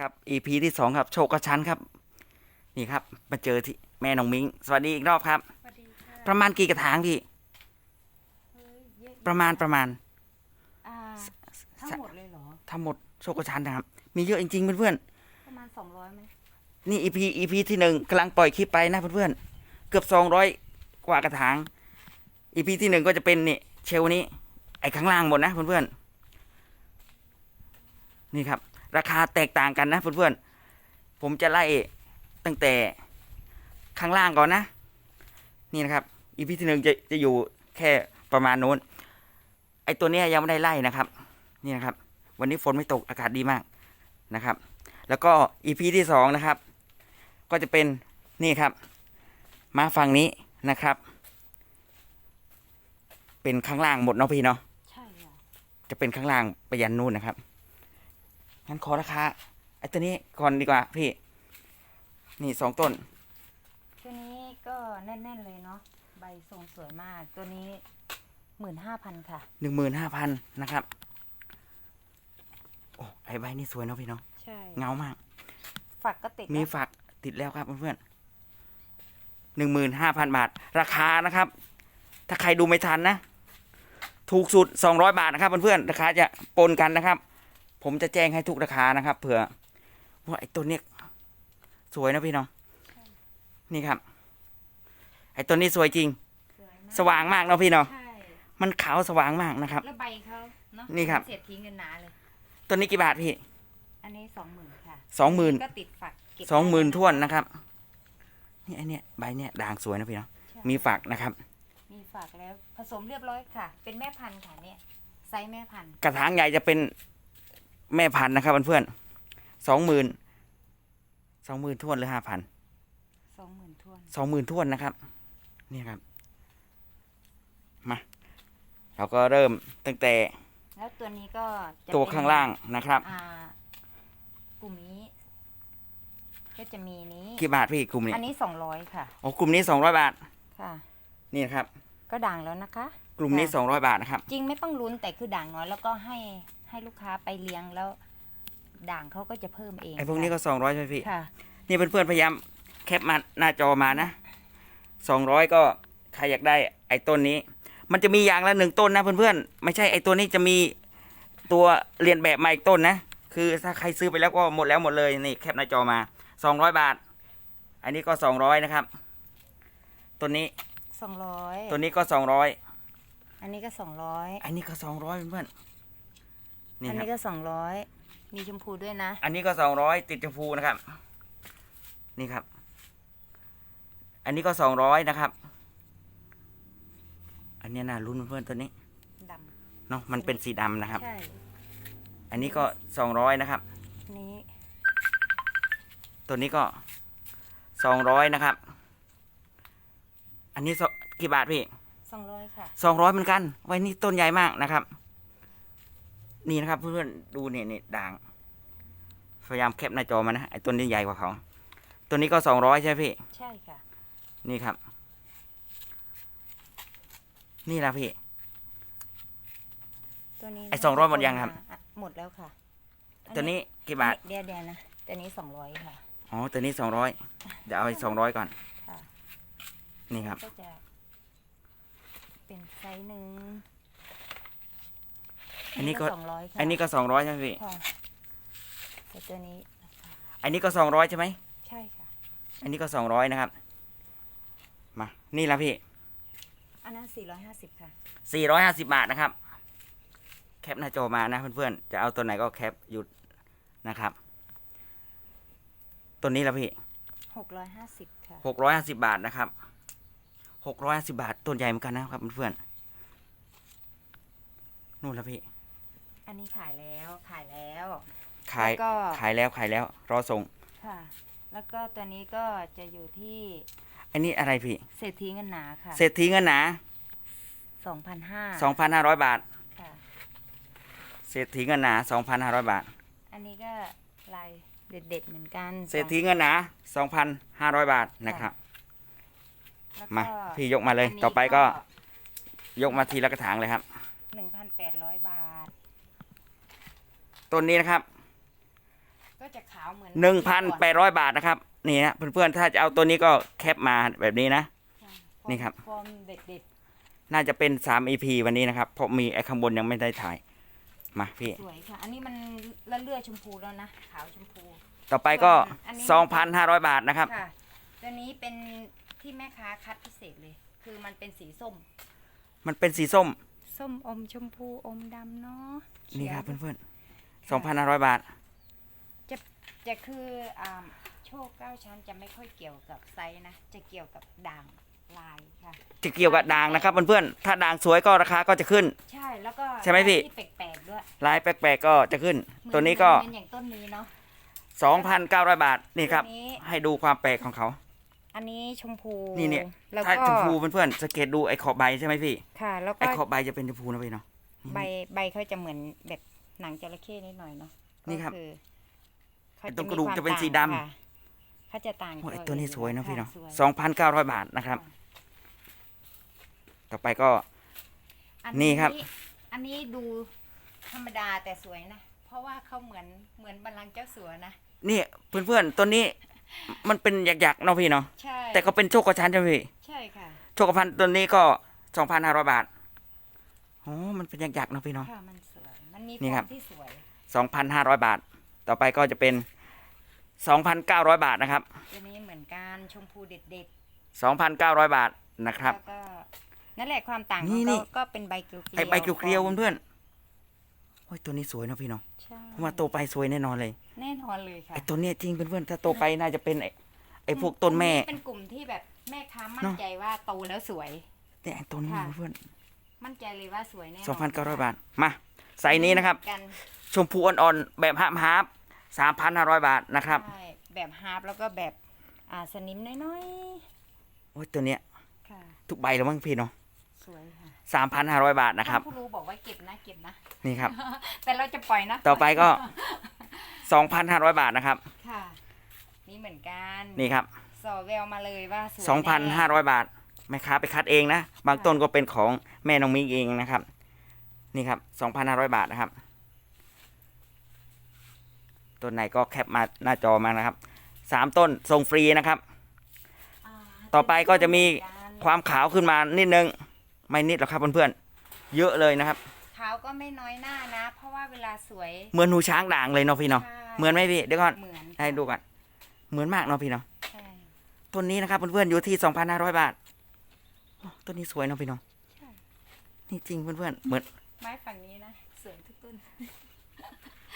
ครับ EP ที่สองครับ โชคกระชั้นครับ นี่ครับ มาเจอที่แม่น้องมิงสวัสดีอีกรอบครับ สวัสดีค่ะประมาณกี่กระถางพี่ เฮ้ยเยอะประมาณประมาณอ่าทั้งหมดเลยเหรอ ทั้งหมดโชคกระชั้นนะครับ มีเยอะจริงๆเพื่อนประมาณสองร้อยไหมๆนี่ EP EP ที่หนึ่งกำลังปล่อยคลิปไปนะเพื่อนๆเกือบสองร้อยกว่ากระถาง EP ที่หนึ่งก็จะเป็นนี่เชลนี้ ไอ้ข้างล่างหมดนะเพื่อนๆนี่ครับ ราคาแตกต่างกันนะเพื่อนๆ ผมจะไล่ตั้งแต่ข้างล่างก่อนนะ นี่นะครับ อีพีที่หนึ่งจะจะอยู่แค่ประมาณนู้น ไอตัวเนี้ยยังไม่ได้ไล่นะครับ นี่นะครับ วันนี้ฝนไม่ตกอากาศดีมากนะครับ แล้วก็อีพีที่สองนะครับ ก็จะเป็นนี่ครับ มาฝั่งนี้นะครับ เป็นข้างล่างหมดเนาะพี่เนาะ ใช่ค่ะจะเป็นข้างล่างไปยันนู่นนะครับ งั้นขอราคาไอ้ตัวนี้ก่อนดีกว่าพี่ นี่สองต้น ตัวนี้ก็แน่นๆเลยเนาะใบทรงสวยมากตัวนี้หมื่นห้าพันค่ะหนึ่งหมื่นห้าพันนะครับ โอ้ไอ้ใบนี่สวยเนาะพี่เนาะใช่เงามาก ฝักก็ติดมีแล้วฝักติดแล้วครับเพื่อนๆหนึ่งหมื่นห้าพันบาท ราคานะครับ ถ้าใครดูไม่ทันนะ ถูกสุดสองร้อยบาทนะครับเพื่อนๆราคาจะปนกันนะครับ ผมจะแจ้งให้ทุกราคานะครับ เผื่อว่าไอ้ต้นเนี้ยสวยนะพี่น้อง นี่ครับ ไอ้ต้นนี้สวยจริง สวยมากสว่างมากเนาะพี่เนาะใช่มันขาวสว่างมากนะครับ แล้วใบเขาเนาะนี่ครับ เสียบทิ้งกันหนาเลยต้นนี้กี่บาทพี่อันนี้สองหมื่นค่ะสองหมื่นก็ติดฝักเก็บสองหมื่นได้ะท่วนนะครับ นี่ไอเนี้ยใบเนี้ยด่างสวยนะพี่เนาะใช่มีฝักนะครับ มีฝักแล้วผสมเรียบร้อยค่ะ เป็นแม่พันธุ์ค่ะเนี่ยไซส์แม่พันธุ์กระถางใหญ่จะเป็น แม่พันธุ์นะครับเพื่อนๆสองหมื่นสองหมื่นท่วนหรือห้าพันสองหมื่นท่วนสองหมื่นท่วนนะครับ นี่ครับ มา เราก็เริ่มตั้งแต่ แล้วตัวนี้ก็จะตัวเป็นข้างล่างนะครับอ่ากลุ่มนี้ ก็จะมีนี้กี่บาทพี่กลุ่มนี้ อันนี้สองร้อยค่ะโอ้กลุ่มนี้สองร้อยบาท ค่ะ นี่นะครับ ก็ด่างแล้วนะคะ กลุ่มนี้สองร้อยบาทนะครับ จริงไม่ต้องลุ้นแต่คือด่างน้อยแล้วก็ให้ ให้ลูกค้าไปเลี้ยงแล้ว ด่างเขาก็จะเพิ่มเองไอ้พวกนี้ก็สองร้อยใช่ไหมพี่ ค่ะ นี่เพื่อนๆพยายามแคปมาหน้าจอมานะสองร้อยก็ใครอยากได้ไอ้ต้นนี้ มันจะมีอย่างละหนึ่งต้นนะเพื่อนๆไม่ใช่ไอ้ตัวนี้จะมีตัวเรียนแบบมาอีกต้นนะ คือถ้าใครซื้อไปแล้วก็หมดแล้วหมดเลยนี่แคปหน้าจอมาสองร้อยบาท อันนี้ก็สองร้อยนะครับตัวนี้สองร้อยตัวนี้ก็สองร้อยอันนี้ก็สองร้อยอันนี้ก็สองร้อยเพื่อนๆ นี่อันครับนี้ก็สองร้อยมีชมพูด้วยนะ อันนี้ก็สองร้อยติดชมพูนะครับ นี่ครับ อันนี้ก็สองร้อยนะครับ อันนี้น่ารุ้นเพื่อนๆตัวนี้ดเนาะมันเป็นสีดำนะครับำใช่ อันนี้ก็สองร้อยนะครับ อันนี้ตัวนี้ก็สองร้อยนะครับ อันนี้สกี่บาทพี่สองร้อยค่ะ สองร้อยเหมือนกัน ไว้นี่ต้นใหญ่มากนะครับ นี่นะครับเพื่อนๆดูเนี่ยนี่ด่างพยายามแคปหน้าจอมานะไอ้ต้นนี้ใหญ่กว่าเขาตัวนี้ก็สองร้อยใช่ไหมพี่ ใช่ค่ะ นี่ครับ นี่ละพี่ ตัวนี้ไอ้200หมดยังครับ อะหมดแล้วค่ะอัตัวนี้กี่บาทเดี๋ยวเดี๋ยวนะตัวนี้สองร้อยค่ะ อ๋อตัวนี้สองร้อยเดี๋ยวเอาสองร้อยก่อน ค่ะ นี่ครับ ก็จะเป็นไซส์หนึ่ง อันนี้ก็สองร้อยค่ะอันนี้ก็สองร้อยใช่ไหมพี่ ค่ะแต่ตัวนี้อันนี้ก็สองร้อยใช่ไหม ใช่ค่ะ อันนี้ก็สองร้อยนะครับ มา นี่ละพี่อันนั้นสี่ร้อยห้าสิบค่ะ สี่ร้อยห้าสิบบาทนะครับ แคปหน้าจอมานะเพื่อนๆ จะเอาตัวไหนก็แคปหยุดนะครับ ตัวนี้ละพี่หกร้อยห้าสิบค่ะ หกร้อยห้าสิบบาทนะครับ หกร้อยห้าสิบาทต้นใหญ่เหมือนกันนะครับเพื่อนๆ นู่นละพี่ อันนี้ขายแล้วขายแล้วขายแล้วก็ ขายแล้วขายแล้ว รอส่ง ค่ะ แล้วก็ตัวนี้ก็จะอยู่ที่อันนี้อะไรพี่ เศรษฐีเงินหนาค่ะเศรษฐีเงินหนาสองพันห้าสองพันห้าร้อยบาท ค่ะ เศรษฐีเงินหนาสองพันห้าร้อยบาท อันนี้ก็ลายเด็ดๆเหมือนกันเศรษฐีเงินหนาสองพันห้าร้อยบาทนะครับ แล้วมาพี่ยกมาเลยต่อไปก็ยกมาทีละกระถางเลยครับ หนึ่งพันแปดร้อยบาท ต้นนี้นะครับ ก็จะขาวเหมือนหนึ่งพันแปดร้อยบาทนะครับ นี่ฮะเพื่อนๆถ้าจะเอาตัวนี้ก็แคปมาแบบนี้นะใช่นี่ครับ ฟอร์มเด็ดน่าจะเป็นสาม EP วันนี้นะครับ เพราะมีไอ้ข้างบนยังไม่ได้ถ่าย มาพี่ ๆสวยค่ะ อันนี้มันละเลือดชมพูแล้วนะ ขาวชมพู ต่อไปก็อันนี้ สองพันห้าร้อยบาทนะครับ ค่ะ ตัวนี้เป็นที่แม่ค้าคัดพิเศษเลย คือมันเป็นสีส้ม มันเป็นสีส้ม ส้มอมชมพูอมดำเนาะนี่ครับเขียวเพื่อนๆ สองพันห้าร้อยบาทจะคืออ่าโชคเก้าชั้นจะไม่ค่อยเกี่ยวกับไซส์นะ จะเกี่ยวกับด่างลายค่ะ จะเกี่ยวกับด่างนะครับเพื่อนๆถ้าด่างสวยก็ราคาก็จะขึ้น ใช่แล้วก็ใช่ไหมพี่ที่แปลกๆด้วยลายแปลกๆก็จะขึ้น เหมือตัวนี้ก็ เหมือนอย่างต้นนี้เนาะสองพันเก้าร้อยบาทนี่ครับ ตัวนี้ ให้ดูความแปลกของเขา อันนี้ชมพูนี่เนี่ยแล้วถ้าก็ชมพูเพื่อนๆสังเกตดูไอ้ขอบใบใช่ไหมพี่ ค่ะ แล้วไอ้ก็ขอบใบจะเป็นชมพูนะพี่เนาะ ใบใบเขาจะเหมือนแบบ หนังจระเข้นิดหน่อยเนาะนี่ครับก็อเขาไอ้ตรงมีกระดูกความจะเป็นสีดำต่างค่ะเขาจะต่างโอ้ยไอ้กัตัวนี้อื่สวยนะพี่ค่เนาะสวยสองพันเก้าร้อยบาทนะครับ ต่อไปก็ อันนี่ครับ อันนี้ดูธรรมดาแต่สวยนะ เพราะว่าเขาเหมือนเหมือนบัลลังก์เจ้าสัวนะ นี่เพื่อนๆตัวนี้มันเป็นหยักๆเนาะพี่เนาะใช่แต่ก็เป็นโชคกระชันใช่ไหมพี่ใช่ค่ะ โชคกระพันตัวนี้ก็สองพันห้าร้อยบาทโอ้มันเป็นหยักๆเนาะพี่เนาะ ค่ะมันสวย มันมีนี่คครัวาบมที่สวยสองพันห้าร้อยบาท ต่อไปก็จะเป็นสองพันเก้าร้อยบาทนะครับ ตัวนี้เหมือนกันชมพูเด็ดสองพันเก้าร้อยบาทนะๆครับ แล้วก็นั่นแหละความต่างขนี่องนี่ เขาก็เป็นใบเกลียวๆไอใบเกลียวๆเพื่อนๆโอ้ยตัวนี้สวยเนาะพี่เนาะใช่ผมว่าโตไปสวยแน่นอนเลย แน่นอนเลยค่ะไอตัวเนี้ยจริงเพื่อนๆถ้าโตไปน่าจะเป็นไอไอพวกต้นแม่ เป็นกลุ่มที่แบบแม่ค้ามั่เนนอะ ใจว่าโตแล้วสวย แต่ไอ้ตัวนี้ค่ะ เพื่อนมั่นใจเลยว่าสวยแน่นอนสองพันเก้าร้อยบาท มา ไซส์นี้นะครับ กันชมพูอ่อนๆแบบฮาร์ปฮาร์ปสามพันห้าร้อยบาทนะครับใช่แบบฮาร์ปแล้วก็แบบอ่าสนิมน้อยโอ้ยตัวเนี้ยๆ ค่ะ ทุกใบแล้วมั้งพี่เนาะสวยค่ะสามพันห้าร้อยบาทนะครับท่านผู้รู้บอกว่าเก็บนะเก็บนะ นี่ครับ แต่เราจะปล่อยนะต่อไปก็ สองพันห้าร้อยบาทนะครับ ค่ะ นี่เหมือนกันนี่ครับสอแววมาเลยว่าสวยสองพันห้าแน่ร้อยบาทแม่ค้าไปคัดเองนะ บางต้นก็เป็นของแม่น้องมิงเองนะครับ นี่ครับสองพันห้าร้อยบาทนะครับ ต้นไหนก็แคปมาหน้าจอมานะครับสามต้นส่งฟรีนะครับอ่าต่อไปก็จะมีเหอนกันความขาวขึ้นมานิดนึง ไม่นิดหรอกครับเพื่อนๆ เยอะเลยนะครับ ขาวก็ไม่น้อยหน้านะ เพราะว่าเวลาสวย เหมือนหูช้างด่างเลยเนาะพี่เนาะใช่เหมือนไหมพี่ เดี๋ยวก่อนเหมือน ให้ดูก่อน เหมือนมากเนาะพี่เนาะใช่ต้นนี้นะครับเพื่อนๆอยู่ที่สองพันห้าร้อยบาทโอ้ต้นนี้สวยเนาะพี่เนาะใช่นี่จริงเพื่อนๆเหมือน ไม้ฝั่งนี้นะสวยทุกต้น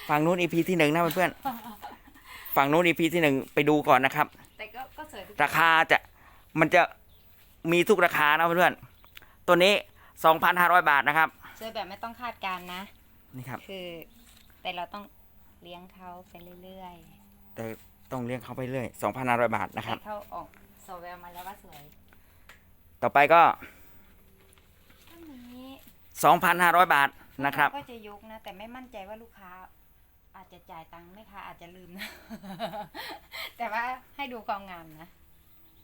ฝั่งนู้นอีพีที่หนึ่งนะเพื่อนๆฝั่งนู้นอีพีที่หนึ่งไปดูก่อนนะครับ แต่ก็ก็สวยทุกราคาจะมันจะมีทุกราคานะเพื่อนๆตัวนี้สองพันห้าร้อยบาทนะครับสวยแบบไม่ต้องคาดการณ์นะนี่ครับ คือ แต่เราต้องเลี้ยงเขาไปเรื่อยแต่ต้องเลี้ยงเขาไปเรื่อยสองพันห้าร้อยบาทๆนะครับให้เขาออกสอแววมาแล้วว่าสวย ต่อไปก็ 2,500 บาทนะครับ ก็จะยกนะแต่ไม่มั่นใจว่าลูกค้า อาจจะจ่ายตังค์ไม่คะอาจจะลืมนะ แต่ว่าให้ดูความงามนะ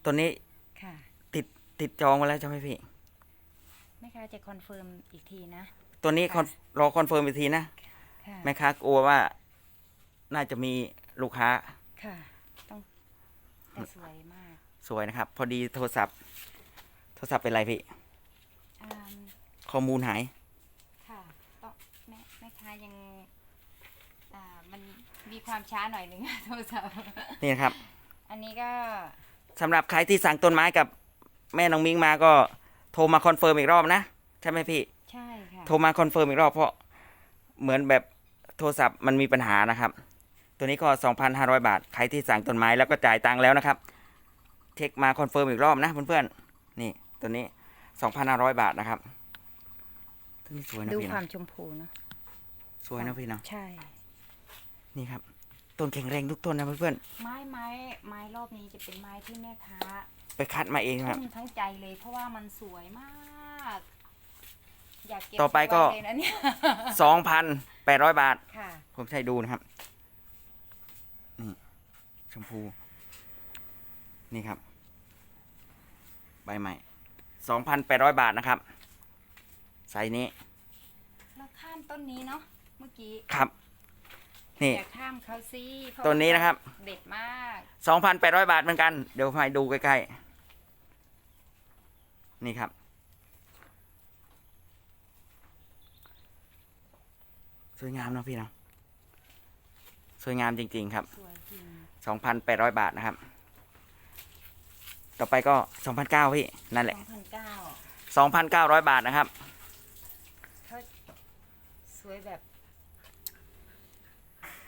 ตัวนี้ค่ะ ติดติดจองไว้แล้วใช่ไหมพี่ไม่ค้าจะคอนเฟิร์มอีกทีนะตัวนี้รอคอนเฟิร์มอีกทีนะค่แม่ค้ากลัวว่าน่าจะมีลูกค้าค่ะ ต้องสวยมาก สวยนะครับ พอดีโทรศัพท์ โทรศัพท์เป็นไรพี่อ่า ข้อมูลหาย ค่ะต้องแม่แม่ค้ายังอ่ามันมีความช้าหน่อยหนึ่ง โทรศัพท์นี่นะครับอันนี้ก็สำหรับใครที่สั่งต้นไม้กับแม่น้องมิงมาก็โทรมาคอนเฟิร์มอีกรอบนะใช่ไหมพี่ ใช่ค่ะ โทรมาคอนเฟิร์มอีกรอบเพราะเหมือนแบบโทรศัพท์มันมีปัญหานะครับ ตัวนี้ก็ 2,500 บาท ใครที่สั่งต้นไม้แล้วก็จ่ายตังค์แล้วนะครับ เช็คมาคอนเฟิร์มอีกรอบนะเพื่อนๆ นี่ตัวนี้ 2,500 บาทนะครับตัว นี้สวยนะดูพี่ควานะมชมพูเนาะสวยนะพี่เนาะใช่ นี่ครับ ต้นแข็งแรงทุกต้นนะเพื่อนไม้ไม้ไม้รอบนี้จะเป็นไม้ที่แม่ค้าๆไปคัดมาเองครับ ทุ่มทั้งใจเลย เพราะว่ามันสวยมาก อยากเก็บต่อไปก็ ว้เลยนะเนี่ย2,800บาท ค่ะ ผมใช้ดูนะครับ นี่ชมพู นี่ครับ ใบใหม่สองพันแปดร้อยบาทนะครับ ไซส์นี้ เราข้ามต้นนี้เนาะเมื่อกี้ครับ นี่ อย่าข้ามเขาสิเพราะตัวนี้นะครับ เด็ดมากสองพันแปดร้อยบาทเหมือนกัน เดี๋ยวให้ดูใกล้ๆ นี่ครับ สวยงามเนาะพี่เนาะสวยงามจริงๆครับ สวยจริงสองพันแปดร้อยบาทนะครับ ต่อไปก็สองพันเก้าพี่นั่นแหสละองพันเก้าสองพันเก้าร้อยบาทนะครับเขา สวยแบบ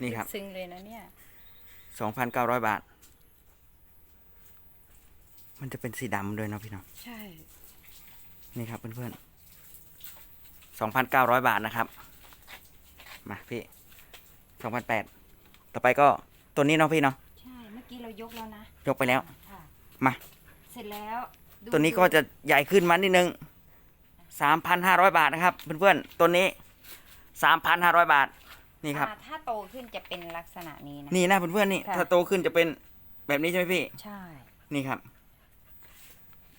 นี่ครับซึ้งเลยนะเนี่ยสองพันเก้าร้อยบาท มันจะเป็นสีดำด้วยเนาะพี่เนาะใช่ นี่ครับเพื่อนๆสองพันเก้าร้อยบาทนะครับ มาพี่สองพันแปดต่อไปก็ตัวนี้เนาะพี่เนาะใช่ เมื่อกี้เรายกแล้วนะ ยกไปแล้ว ค่ะ มา เสร็จแล้วดูตัวนี้ก็จะใหญ่ขึ้นมานิดนึงสามพันห้าร้อยบาทนะครับ เพื่อนๆ ตัวนี้ สามพันห้าร้อยบาท นี่ครับ อ่าถ้าโตขึ้นจะเป็นลักษณะนี้นะ นี่นะเพื่อนๆนี่ ค่ะ ถ้าโตขึ้นจะเป็นแบบนี้ใช่ไหมพี่ ใช่ นี่ครับ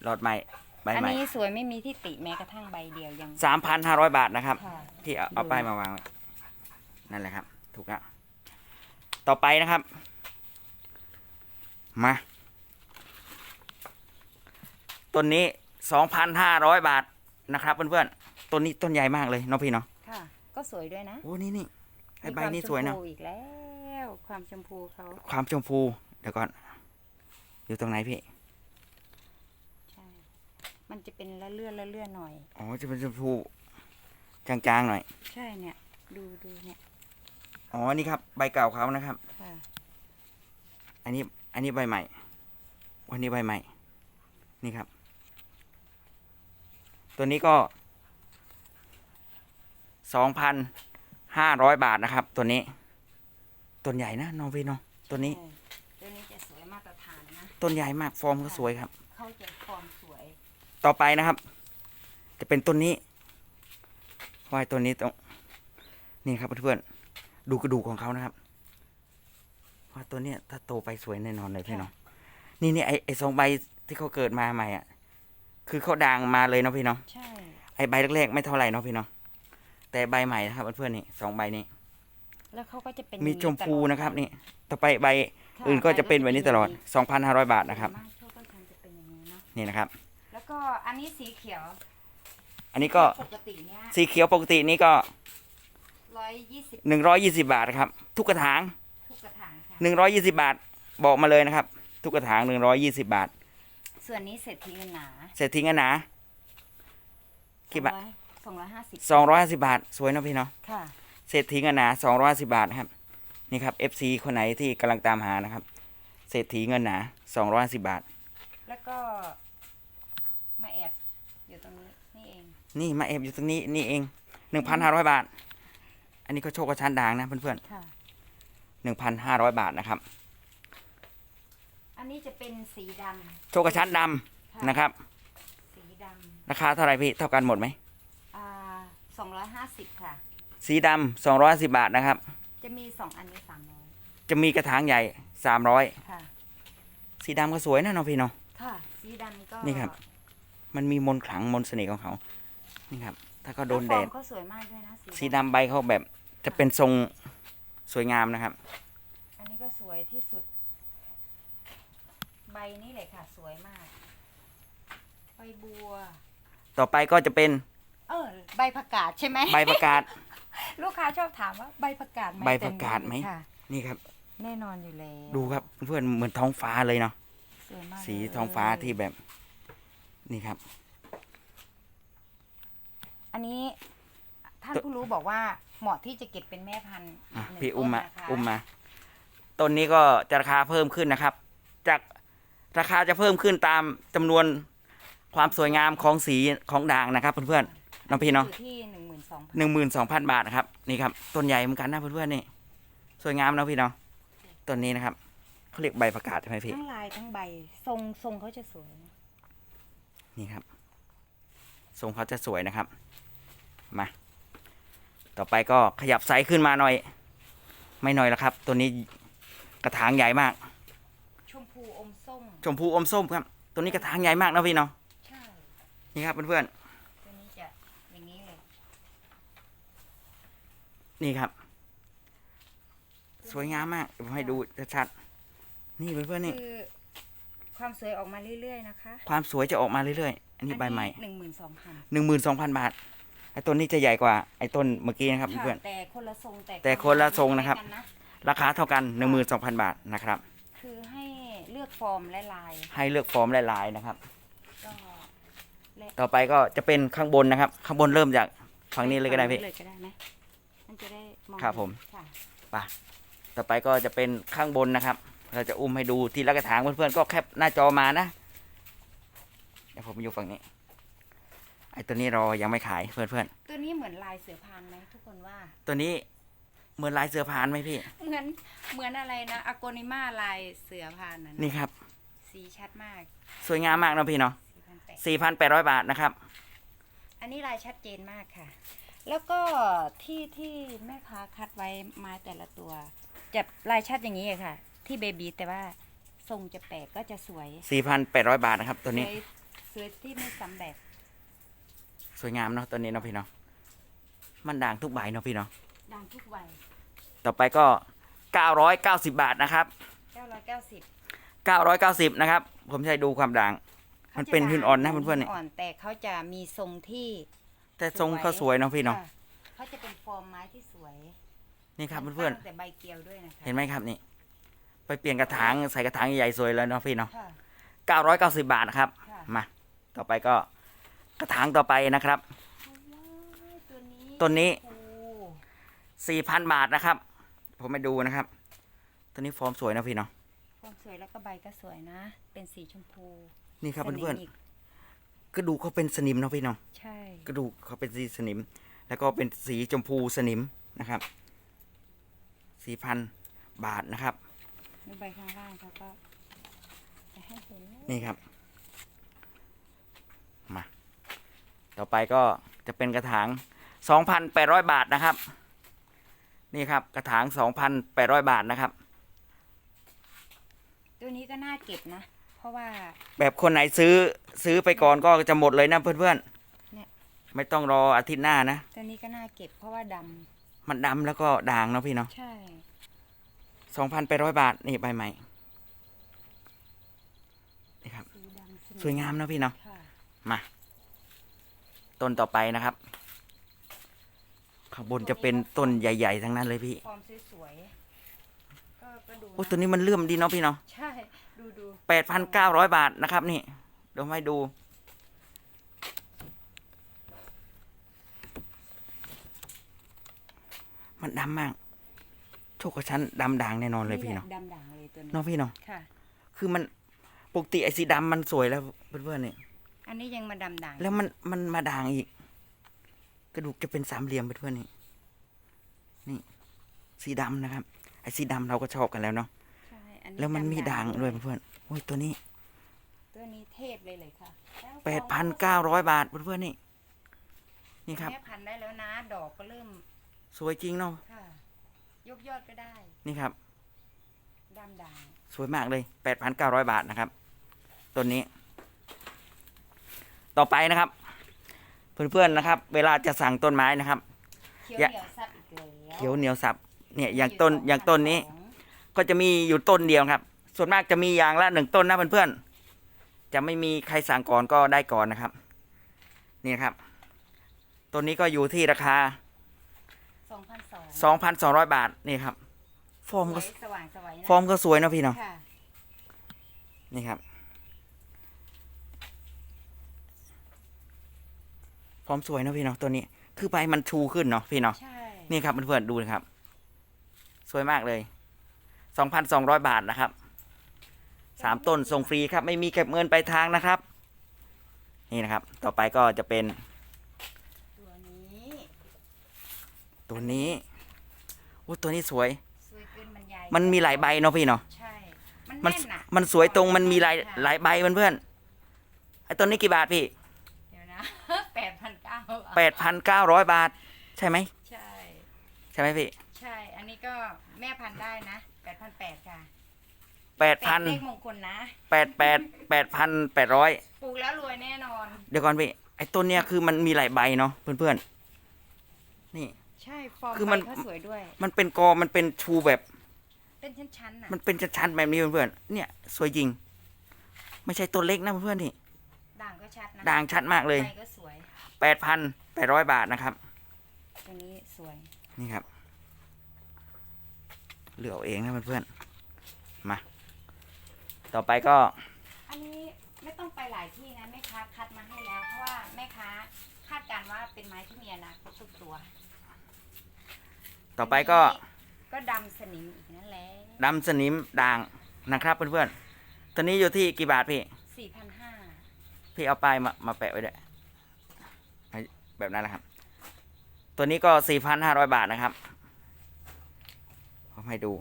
หลอดใหม่ใบอันใหม่นี้สวยไม่มีที่ติแม้กระทั่งใบเดียวยังสามพันห้าร้อยบาทนะครับ ค่ะที่เอาเอาดูป้ายมาวางไว้นั่นแหละครับ ถูกแล้วต่อไปนะครับ มา ต้นนี้สองพันห้าร้อยบาทนะครับ เพื่อนๆต้นนี้ต้นใหญ่มากเลยเนาะพี่เนาะค่ะ ก็สวยด้วยนะโอ้นี่นี่ไอ้มีใบความนี่สวยเนาะชมพูอีกแล้ว ความชมพูเขาความชมพูเดี๋ยวก่อน อยู่ตรงไหนพี่ใช่มันจะเป็นละเลื่อนละเลื่อนหน่อยอ๋อจะเป็นชมพูจางๆหน่อย ใช่เนี่ย ดูดูเนี่ยอ๋อนี่ครับ ใบเก่าเขานะครับค่ะอันนี้อันนี้ใบใหม่ วันนี้ใบใหม่ นี่ครับ ตัวนี้ก็ สองพันห้าร้อยบาทนะครับ ตัวนี้ ต้นใหญ่นะน้องพี่น้องตัวนี้ใช่ตัวนี้จะสวยมาตรฐานนะ ต้นใหญ่มากฟอร์มก็สวยครับ เขาจะฟอร์มสวย ต่อไปนะครับ จะเป็นต้นนี้วายต้นนี้ตรงนี่ครับเพื่อนๆดูกระดูกของเขานะครับว่าตัวเนี้ยถ้าโตไปสวยแน่นอนเลยพี่น้องนี่นี่ไอไอสองใบที่เขาเกิดมาใหม่อะ คือเขาด่างมาเลยเนาะพี่น้องใช่ไอใบแรกๆไม่เท่าไหร่เนาะพี่น้อง แต่ใบใหม่นะครับเพื่อนๆนี่สองใบนี้ แล้วเขาก็จะเป็นมีอย่างชมพูตลอดนะครับนี่ต่อไปใบค่ะอื่นก็จะเป็นแบบนี้ตลอด 2,500 บาทนะครับส่วนมากเขาก็จะเป็นอย่างนี้เนาะนี่นะครับ แล้วก็อันนี้สีเขียว อันนี้ก็ปกติเนี้ยสีเขียวปกตินี่ก็ร้อยยี่สิบ120บาทครับ ทุกกระถางทุกกระถางค่ะ120บาทบอกมาเลยนะครับ ทุกกระถาง120บาท ส่วนนี้เศรษฐีเงินหนาเสร็จทิ้งกันนะกี่บาท สองร้อยห้าสิบ250บาท สวยเนาะพี่เนาะค่ะเศรษฐีเงินหนา250บาทนะครับ นี่ครับ FC คนไหนที่กำลังตามหานะครับ เศรษฐีเงินหนา250บาท แล้วก็ มาแอบอยู่ตรงนี้นี่เอง นี่มาเอฟอยู่ตรงนี้นี่เอง1,500บาท อันนี้ก็โชคกระชันด่างนะเพื่อนค่ะๆ1,500บาทนะครับ อันนี้จะเป็นสีดโชคกระชันดำำนะครับ สีดราคาเท่าไหร่พี่เท่ากันหมดไหมำอ่า สองร้อยห้าสิบค่ะสีดำ250บาทนะครับ จะมีสองอันนี้สามร้อยจะมีกระถางใหญ่300ค่ะ สีดำก็สวยนะเน้องพี่เนาะ ค่ะ สีดำก็นี่ครับ มันมีมนต์ขลังมนต์เสน่ห์ของเขา นี่ครับ ถ้าเขาโดนแดล้วฟอดร์มเขาสวยมากด้วยนะสีดำใบเขาแบบจะเป็นทรงสวยงามนะครับ อันนี้ก็สวยที่สุด ใบนี้เลยค่ะ สวยมาก ใบบัว ต่อไปก็จะเป็น เออใบผักกาดใช่ไหมใบประกาศ ลูกค้าชอบถามว่าใบผักกาดไหมใบผักกาดไหม เต็ค่ะ นี่ครับ แน่นอนอยู่แล้วดูครับเพื่อนๆเหมือนท้องฟ้าเลยเนาะสวยมากสีเลยท้องฟ้าที่แบบ นี่ครับ อันนี้ ท่านผู้รู้บอกว่าเหมาะที่จะเก็บเป็นแม่พันธุ์อะกหนึ่งพี่อุ้มมาต้นนะคะอุ้มมาต้นนี้ก็จะราคาเพิ่มขึ้นนะครับ จากราคาจะเพิ่มขึ้นตามจำนวนความสวยงามของสีของด่างนะครับเพื่อนๆ น้องพี่เนาะอยู่ที่หนึ่งหมื่นสองพันหนึ่งหมื่นสองพันบาทนะครับ นี่ครับต้นใหญ่เหมือนกันนะเพื่อนๆนี่ สวยงามนะพี่เนาะต้นนี้นะครับเขาเรียกใบประกาศใช่ไหมพี่ทั้งลายทั้งใบทรงทรงเขาจะสวย นี่ครับ ทรงเขาจะสวยนะครับ มา ต่อไปก็ขยับไซส์ขึ้นมาหน่อย ไม่หน่อยแล้วครับ ตัวนี้กระถางใหญ่มาก ชมพูอมส้ม ชมพูอมส้มครับ ตัวนี้กระถางใหญ่มากนะพี่เนาะ ใช่ นี่ครับเพื่อนตัวนี้จะอย่าง นี้เลยๆนี่ครับ สวยงามมากเดี๋ยวผมให้ดูชัดๆนี่เพื่อนๆนี่ คือความสวยออกมาเรื่อยๆนะคะความสวยจะออกมาเรื่อยๆ อันนี้ใบใหม่หนึ่งหมื่นสองพันหนึ่งหมื่นสองพันบาท ไอ้ต้นนี้จะใหญ่กว่าไอ้ต้นเมื่อกี้นะครับเพื่อน แต่คนละทรงแต่แต่คนละทรงนะครับ ไม่เหมือกัๆราคาเท่ากันหนึ่งหมื่นสองพันบาทนะครับ คือให้เลือกฟอร์มและลายให้เลือกฟอร์มและลายนะครับ ก็และต่อไปก็จะเป็นข้างบนนะครับ ข้างบนเริ่มจากฝั่งนี้เลยก็ได้พี่ เลยก็ได้ไหม มันจะได้มองครับผม ค่ะต่อไปก็จะเป็นข้างบนนะครับ เราจะอุ้มให้ดูทีละกระถางเพื่อนๆก็แคปหน้าจอมานะเดี๋ยวผมอยู่ฝั่งนี้ไอ้ตัวนี้เรายังไม่ขายเพื่อนตัวนี้เหมือนลายเสือพรานไหมทุกคนว่า ๆตัวนี้เหมือนลายเสือพานไหมพี่ เหมือนเหมือนอะไรนะอโกนิมาลายเสือพรานนั่นนี่ครับ สีชัดมากสวยงามมากเนาะพี่เนาะสี่พันแปด4,800 บาทนะครับ อันนี้ลายชัดเจนมากค่ะ แล้วก็ที่ที่แม่ค้าคัดไว้ไม้แต่ละตัว จะลายชัดอย่างนี้อะค่ะ ที่เบบีแต่ว่าทรงจะแปลกก็จะสวย4,800 บาทนะครับ ตัวสนี้วยสวยที่ไม่ซ้ำแบบ สวยงามเนาะตัวนี้เนาะพี่เนาะมันด่างทุกใบเนาะพี่เนาะดังทุกวัยต่อไปก็ 990 บาทนะครับ 990 990 นะครับ ผมจะให้ดูความด่าง มันเป็นหินอ่อนนะเพื่อนๆเนี่ย อ่อนแต่เขาจะมีทรงที่ แต่ทรงเขาสวยเนาะพี่เนาะ ค่เขาจะเป็นฟอร์มไม้ที่สวยนี่ครับเพื่อนตั้งแต่ใบเกลียวด้วยนะคะๆ เห็นไหมครับนี่ ไปเปลี่ยนกระถางใส่กระถางใหญ่ๆสวยแล้วเนาะพี่เนาะค่ะ 990 บาทนะครับ ค่ะ มา ต่อไปก็กระถางต่อไปนะครับว้ายตัวนี้ต้นนี้ โอ้4,000 บาทนะครับ ผมไปดูนะครับ ตัวนี้ฟอร์มสวยนะพี่เนาะ ความสวยแล้วก็ใบก็สวยนะ เป็นสีชมพูนี่ครับสนิมเพื่อนอีกๆ กระดูกเขาเป็นสนิมเนาะพี่เนาะใช่กระดูกเขาเป็นสีสนิม แล้วก็เป็นสีชมพูสนิมนะครับ4,000บาทนะครับในใบข้างล่างเขาก็จะให้เห็นนะนี่ครับ มา ต่อไปก็จะเป็นกระถาง2,800บาทนะครับ นี่ครับกระถาง2,800บาทนะครับ ตัวนี้ก็น่าเก็บนะเพ ราะว่า แบบคนไหนซื้อซื้อไปก่อนก็จะหมดเลยนะเพื่อนเนี่ย ๆไม่ต้องรออาทิตย์หน้านะ ตัวนี้ก็น่าเก็บเพราะว่าดำมันดำแล้วก็ด่างเนาะพี่เนาะใช่2,800บาทนี่ใบใหม่นี่ครับ สีดำนิทสวยงามเนาะพี่เนาะค่ะมาต้นต่อไปนะครับข้างบนจะเป็นต้นใหญ่ ๆ ทั้งนั้นเลยพี่ฟอร์มสวยๆก็ก็ดูโอ้นะตัวนี้มันเลื่อมดีเนาะพี่เนาะใช่ ดูดูแปดพันเก้าร้อยบาทนะครับนี่เดี๋ยวให้ดู มันดำมากโชคกับฉันดำด่างแน่นอนเลยพี่เนาะดำด่างเลยตัวนี้เนาะพี่เนาะค่ะ คือมันปกติไอ้สีดำมันสวยแล้วเพื่อนๆเนี่ยอันนี้ยังมาดำด่างแล้วมันมันมาด่างอีก กระดูกจะเป็นสามเหลี่ยมเพื่อนๆนี่นี่ สีดำนะครับไอ้สีดำเราก็ชอบกันแล้วเนาะใช่อันนี้แล้วมันมีำด่างด้วยเพื่อนๆโอ้ยตัวนี้ ตัวนี้เทพเลยเลยค่ะล้วแปดพันเก้าร้อยบาทเพื่อนๆนี่ นี่ครับแม่พันธุ์ได้แล้วนะ ดอกก็เริ่ม สวยจริงเนาะค่ะยกยอดก็ได้ นี่ครับดำด่างสวยมากเลยแปดพันเก้าร้อยบาทนะครับต้นนี้ ต่อไปนะครับ เพื่อนๆนะครับ เวลาจะสั่งต้นไม้นะครับเขียวอย่าเหนียวซับอีกแล้วเขียวเหนียวสับเนี่ยอย่างต้นอย่างต้นนี้ ก็จะมีอยู่ต้นเดียวครับ ส่วนมากจะมีอย่างละหนึ่งต้นนะเพื่อนๆจะไม่มีใครสั่งก่อนก็ได้ก่อนนะครับ นี่ครับต้นนี้ก็อยู่ที่ราคาสองพันสอง2,200 บาทนี่ครับ ฟอร์มก็สว่างสวยนะฟอร์มก็สวยเนอะพี่เนาะค่ะนี่ครับ ฟอร์มสวยเนอะพี่เนาะตัวนี้ คือใบมันชูขึ้นเนาะพี่เนาะใช่นี่ครับเพื่อนๆดูนะครับ สวยมากเลย 2,200 บาทนะครับ สามต้นส่งฟรีครับ ไม่มีเก็บเงินไปลายทางนะครับ นี่นะครับ ต่อไปก็จะเป็น ตัวนี้ตัวนี้โอ้ตัวนี้สวย สวยเกินบรรยายมันมีหลายใบเนาะพี่เนาะใช่ มันมันแน่นอะมันสวยตรงมันมีหลายค่ะหลายใบเพื่อนๆไอ้ต้นนี้กี่บาทพี่เดี๋ยวนะ แปดพันเก้าแปดพันเก้าร้อยบาท ใช่ไหมใช่ ใช่ไหมพี่ ใช่ อันนี้ก็แม่พันธุ์ได้นะแปดพันแปดค่ะ แปดพันเลขมงคลนะแปดแปดแปดพันแปดร้อยปลูกแล้วรวยแน่นอน เดี๋ยวก่อนพี่ไอ้ต้นเนี้ยคือมันมีหลายใบเนาะเพื่อนๆนี่ ใช่ฟอร์มคือมัน ใบเขาสวยด้วย มันเป็นกอมันเป็นชูแบบ เป็นชั้นๆน่ะมันเป็นชั้นๆแบบนี้เพื่อนๆเนี่ยสวยจริง ไม่ใช่ตัวเล็กนะเพื่อนๆนี่ด่างก็ชัดนะด่างชัดมากเลยใบก็สวย แปดพันแปดร้อยบาทนะครับตัวนี้สวย นี่ครับ เหลือเอาเองนะเพื่อนๆมา ต่อไปก็ อันนี้ไม่ต้องไปหลายที่นะแม่ค้าคัดมาให้แล้ว เพราะว่าแม่ค้าคาดการณ์ว่าเป็นไม้ที่มีอนาคตทุกตัวต่อไปก็ก็ดำสนิมอีกนั่นแหละดำสนิมด่างนะครับเพื่อนๆ ตัวนี้อยู่ที่กี่บาทพี่สี่พันห้าพี่เอาป้ายมามาแปะไว้ด้วยให้แบบนั้นนะครับ ตัวนี้ก็สี่พันห้าร้อยบาทนะครับผมให้ดู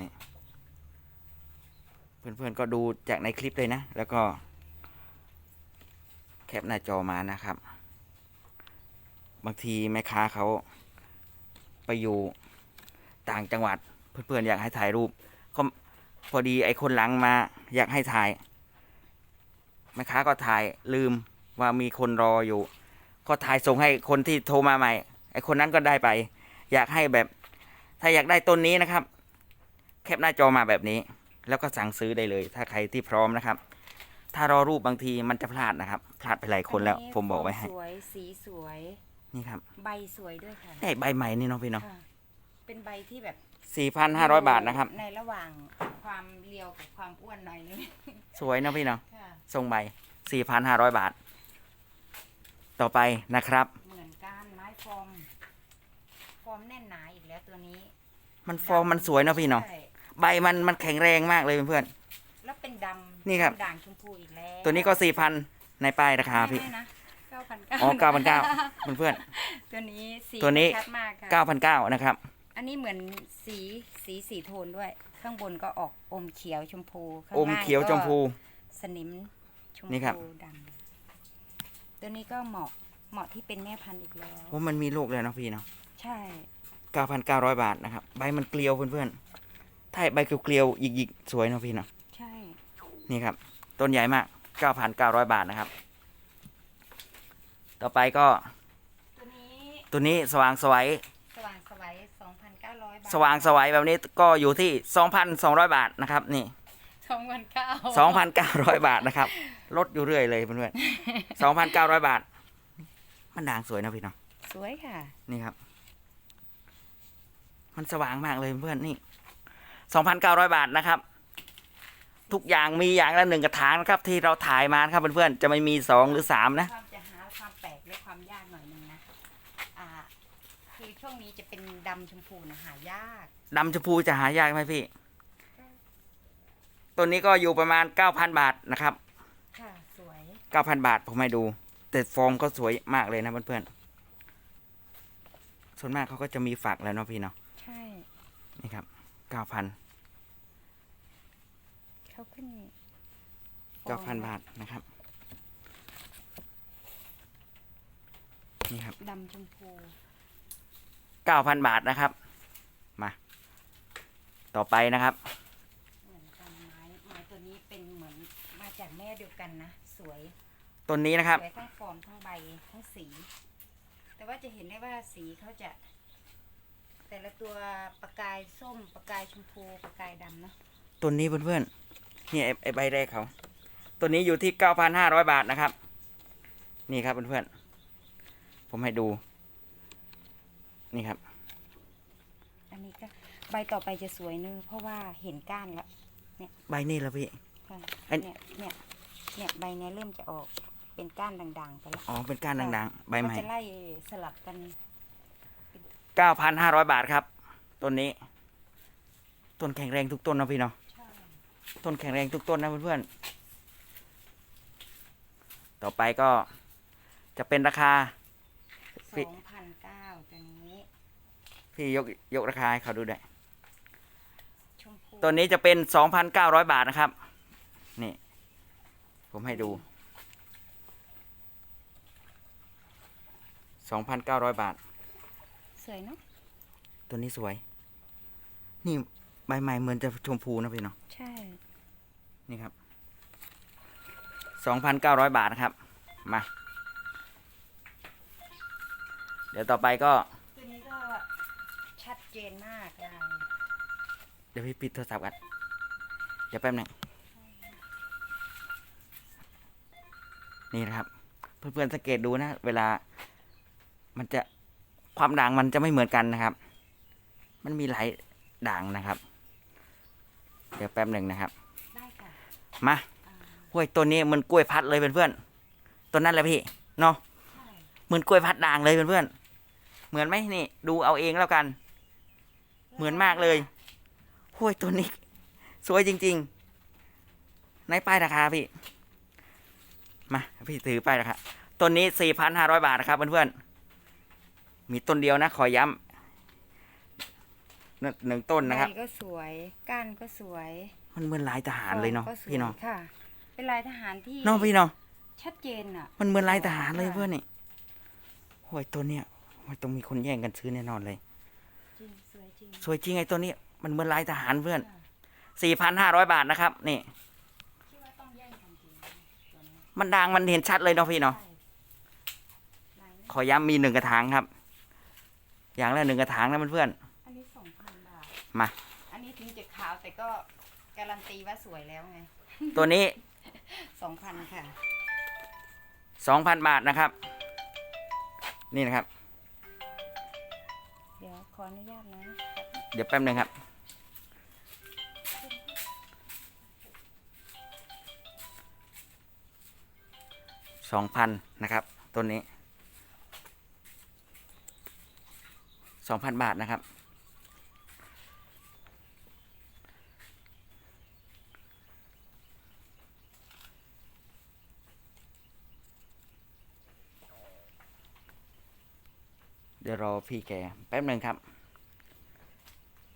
นี่ เพื่อนๆก็ดูจากในคลิปเลยนะ แล้วก็แคปหน้าจอมานะครับ บางทีแม่ค้าเขาไปอยู่ต่างจังหวัด เพื่อนๆอยากให้ถ่ายรูปเขาพอดีไอ้คนหลังมาอยากให้ถ่ายแม่ค้าก็ถ่ายลืมว่ามีคนรออยู่ ก็ถ่ายส่งให้คนที่โทรมาใหม่ ไอ้คนนั้นก็ได้ไป อยากให้แบบ ถ้าอยากได้ต้นนี้นะครับ แคปหน้าจอมาแบบนี้ แล้วก็สั่งซื้อได้เลย ถ้าใครที่พร้อมนะครับ ถ้ารอรูปบางทีมันจะพลาดนะครับ พลาดไปหลายคนแล้ว ผมบอกไว้ให้สวยสีสวยนี่ครับ ใบสวยด้วยค่ะได้ใบใหม่นี่เนาะพี่เนาะค่ะเป็นใบที่แบบสี่พันห้าร้อยบาทนะครับ ในระหว่างความเรียวกับความอ้วนหน่อยนึงสวยเนาะพี่เนาะค่ะทรงใบสี่พันห้าร้อยบาท ต่อไปนะครับ เหมือนกันไม้ฟอร์มฟอร์มแน่นหนาอีกแล้วตัวนี้มันฟอร์มมันสวยเนาะพี่เนาะใช่ ใบมันมันแข็งแรงมากเลยเพื่อน แล้วเป็นดำนี่ครับ ด่างชมพูอีกแล้วๆตัวนี้ก็สี่พันในป้ายราคาพี่ ไม่นะเก้าพันเก้าอ๋อเก้าพันเก้าเพื่อน ตัวนี้สีตัวนี้ ชัดมากค่ะเก้าพันเก้านะครับ อันนี้เหมือนสีสีสีโทนด้วย ข้างบนก็ออกอมเขียวชมพูข้างอมล่างเขียวชมพูก็สนิมชมนี่ครับ พูดำตัวนี้ก็เหมาะเหมาะที่เป็นแม่พันธุ์อีกแล้ว ว่ามันมีลูกแล้วเนาะพี่เนาะใช่เก้าพันเก้าร้อยบาทนะครับ ใบมันเกลียวเพื่อนๆ ถ้าใบเกลียวๆหยิกๆ สวยเนาะพี่เนาะใช่ นี่ครับ ต้นใหญ่มากเก้าพันเก้าร้อยบาทนะครับ ต่อไปก็ ตัวนี้ตัวนี้สว่างสวยสว่างสวัย2,900บาทสว่างสวยแบบนี้ก็อยู่ที่สองพันสองร้อยบาทนะครับ นี่2,900สองพันเก้าร้อยบาทนะครับ ลดอยู่เรื่อยเลยเพื่อนๆสองพันเก้าร้อยบาท มันด่างสวยนะพี่เนาะสวยค่ะ นี่ครับ มันสว่างมากเลยเพื่อนนี่ สองพันเก้าร้อยบาทนะครับ ทุกอย่างมีอย่างละหนึ่งกระถางนะครับ ที่เราถ่ายมานะครับเพื่อนๆจะไม่มีสองหรือสามนะ ความจะหาความแปลกและความยากหน่อยหนึงนะอ่าคือช่วงนี้จะเป็นดำชมพูนะหายากดำชมพูจะหายากไหมพี่ ตัวนี้ก็อยู่ประมาณเก้าพันบาทนะครับ ค่ะสวยเก้าพันบาทผมให้ดู แต่ฟอร์มก็สวยมากเลยนะเพื่อนๆส่วนมากเขาก็จะมีฝักแล้วเนาะพี่เนาะใช่ นี่ครับ เก้าพันเขาขึ้นเก้าพันบาทนะครับ นี่ครับดำชมพูเก้าพันบาทนะครับ มา ต่อไปนะครับ เหมือนกันไม้ไม้ตัวนี้เป็นเหมือนมาจากแม่เดียวกันนะ สวยต้นนี้นะครับสวยทั้งฟอร์มทั้งใบทั้งสี แต่ว่าจะเห็นได้ว่าสีเขาจะ แต่ละตัวประกายส้มประกายชมพูประกายดำเนาะต้นนี้เพื่อนๆนี่ไอ้ไอ้ใบแรกเขาต้นนี้อยู่ที่เก้าพันห้าร้อยบาทนะครับ นี่ครับเพื่อนๆผมให้ดู นี่ครับ อันนี้ก็ใบต่อไปจะสวยเนอะเพราะว่าเห็นก้านแล้วใบนี้แล้วพี่ค่ะอันเนี่ยเนี่ยเนี่ยใบเนี้ยเริ่มจะออกเป็นก้านด่างๆไปแล้วอ๋อเป็นก้านด่างๆ ใบใหม่ก็จะไล่สลับกัน เก้าพันห้าร้อยบาทครับ ต้นนี้ ต้นแข็งแรงทุกต้นนะพี่เนาะใช่ต้นแข็งแรงทุกต้นนะเพื่อนๆ ต่อไปก็จะเป็นราคาสองพันเก้าตัวนี้ พี่ยกยกราคาให้เขาดูด้วยชมพูตัวนี้จะเป็นสองพันเก้าร้อยบาทนะครับ นี่ ผมให้ดูสองพันเก้าร้อยบาท สวยเนาะตัวนี้สวย นี่ใบใหม่เหมือนจะชมพูนะพี่เนาะใช่ นี่ครับสองพันเก้าร้อยบาทนะครับ มา เดี๋ยวต่อไปก็ ตัวนี้ก็ชัดเจนมากลายเดี๋ยวพี่ปิดโทรศัพท์กันเดี๋ยวแป๊บหนึงนี่นะครับ เพื่อนๆสังเกตดูนะ เวลามันจะ ความด่างมันจะไม่เหมือนกันนะครับ มันมีหลายด่างนะครับ เดี๋ยวแป๊บหนึ่งนะครับ ได้ค่ะมาอ่าห้วยต้นนี้เหมันกล้วยพัดเลยเพื่อนๆต้นนั้นแหละพี่เนาะใช่เหมือนกล้วยพัดด่างเลยเพื่อนๆเหมือนไหมนี่ ดูเอาเองแล้วกัน เหมือนมากเลยห้วยต้นนี้ สวยจริง ๆ ในป้ายราคาพี่ มาพี่ถือป้ายราคาต้นนี้สี่พันห้าร้อยบาทนะครับเพื่อนๆ มีต้นเดียวนะ ขอย้ำนั่นหนึ่งต้นนะครับใบก็สวยก้านก็สวย มันเหมือนลายทหารเลยเนาะก็สวยพี่เนาะค่ะ เป็นลายทหารที่เนาะพี่เนาะชัดเจนอะ มันเหมือนลายทหารเลยค่ะเพื่อนนี่โอ้ยตัวเนี้ยโอ้ยต้องมีคนแย่งกันซื้อแน่นอนเลย จริงสวยจริงสวยจริงไอ้ตัวนี้มันเหมือนลายทหารเพื่อนค่ะสี่พันห้าร้อยบาทนะครับ นี่คิดว่าต้องแย่งกันจริงนะตัวนี้มันดังมันเห็นชัดเลยเนาะพี่เนาะใช่ลายนี้ขอย้ำมีหนึ่งกระถางครับ อย่างละหนึ่งกระถางนะเพื่อนอันนี้สองพันบาทมา อันนี้ถึงจะขาวแต่ก็การันตีว่าสวยแล้วไงๆตัวนี้ สองพันค่ะสองพันบาทนะครับ นี่นะครับ เดี๋ยวขออนุญาตนะ เดี๋ยวแป๊บหนึ่งครับ สองพันนะครับ ต้นนี้ สองพันบาทนะครับ เดี๋ยวรอพี่แก แป๊บหนึ่งครับ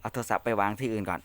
เอาโทรศัพท์ไปวางที่อื่นก่อน